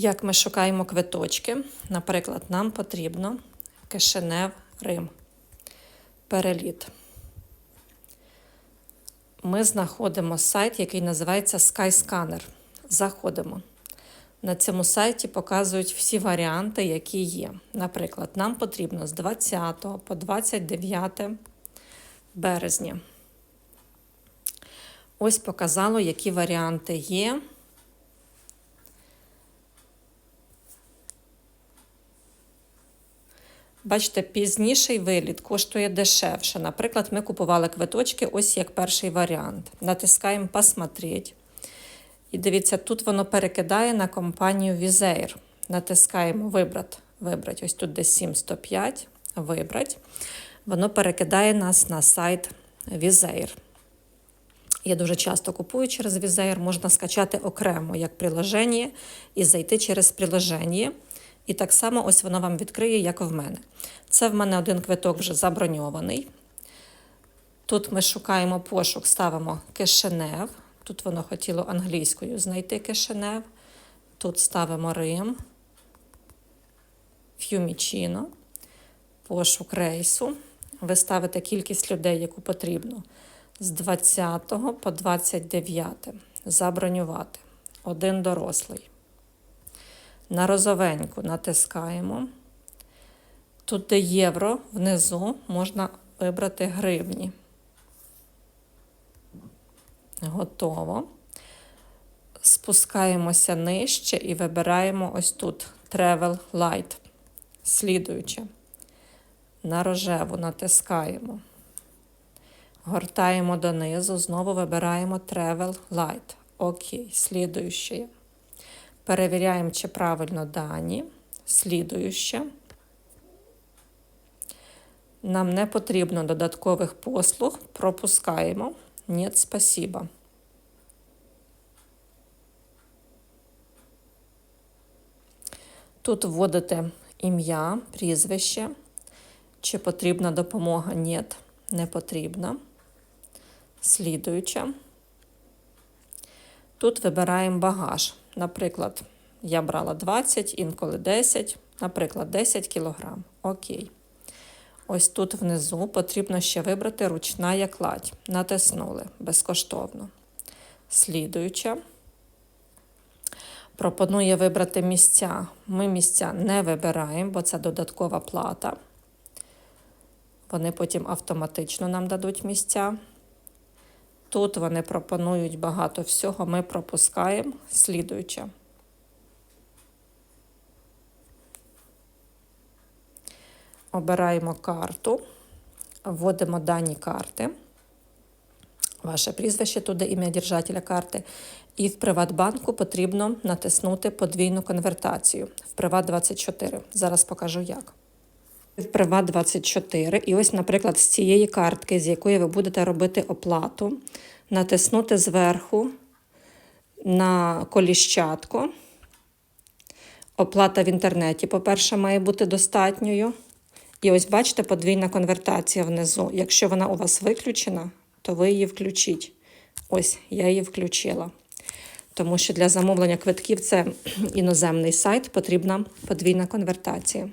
Як ми шукаємо квиточки, наприклад, нам потрібно Кишинев Рим. Переліт. Ми знаходимо сайт, який називається Skyscanner. Заходимо. На цьому сайті показують всі варіанти, які є. Наприклад, нам потрібно з 20 по 29 березня. Ось показало, які варіанти є. Бачите, пізніший виліт коштує дешевше. Наприклад, ми купували квиточки, ось як перший варіант. Натискаємо Посмотреть. І дивіться, тут воно перекидає на компанію Візейр. Натискаємо Вибрати. Вибрати. Ось тут десь 7105. Вибрати. Воно перекидає нас на сайт Візейр. Я дуже часто купую через Візейр, можна скачати окремо як приложення і зайти через приложення. І так само ось воно вам відкриє, як в мене. Це в мене один квиток вже заброньований. Тут ми шукаємо пошук, ставимо Кишинев. Тут воно хотіло англійською знайти Кишинев. Тут ставимо Рим, Ф'юмічіно, пошук рейсу. Ви ставите кількість людей, яку потрібно. З 20 по 29. Забронювати. Один дорослий. На розовеньку натискаємо. Тут, де євро, внизу можна вибрати гривні. Готово. Спускаємося нижче і вибираємо ось тут Travel Light. Слідуюче. На рожеву натискаємо. Гортаємо донизу, знову вибираємо Travel Light. Окей, слідуюче. Перевіряємо, чи правильно дані. Слідуюче. Нам не потрібно додаткових послуг. Пропускаємо. Нет, спасибо. Тут вводите ім'я, прізвище. Чи потрібна допомога? Нет, не потрібна. Слідуюча. Тут вибираємо багаж. Наприклад, я брала 20, інколи 10, наприклад, 10 кг. Окей. Ось тут внизу потрібно ще вибрати ручна якладь. Натиснули безкоштовно. Слідуюча. Пропонує вибрати місця. Ми місця не вибираємо, бо це додаткова плата. Вони потім автоматично нам дадуть місця. Тут вони пропонують багато всього, ми пропускаємо слідуюче. Обираємо карту, вводимо дані карти, ваше прізвище туди, ім'я держателя карти. І в Приватбанку потрібно натиснути подвійну конвертацію в Приват24. Зараз покажу як. В Приват24. І ось, наприклад, з цієї картки, з якої ви будете робити оплату, натиснути зверху на коліщатку. Оплата в інтернеті, по-перше, має бути достатньою. І ось бачите, подвійна конвертація внизу. Якщо вона у вас виключена, то ви її включіть. Ось, я її включила. Тому що для замовлення квитків це іноземний сайт, потрібна подвійна конвертація.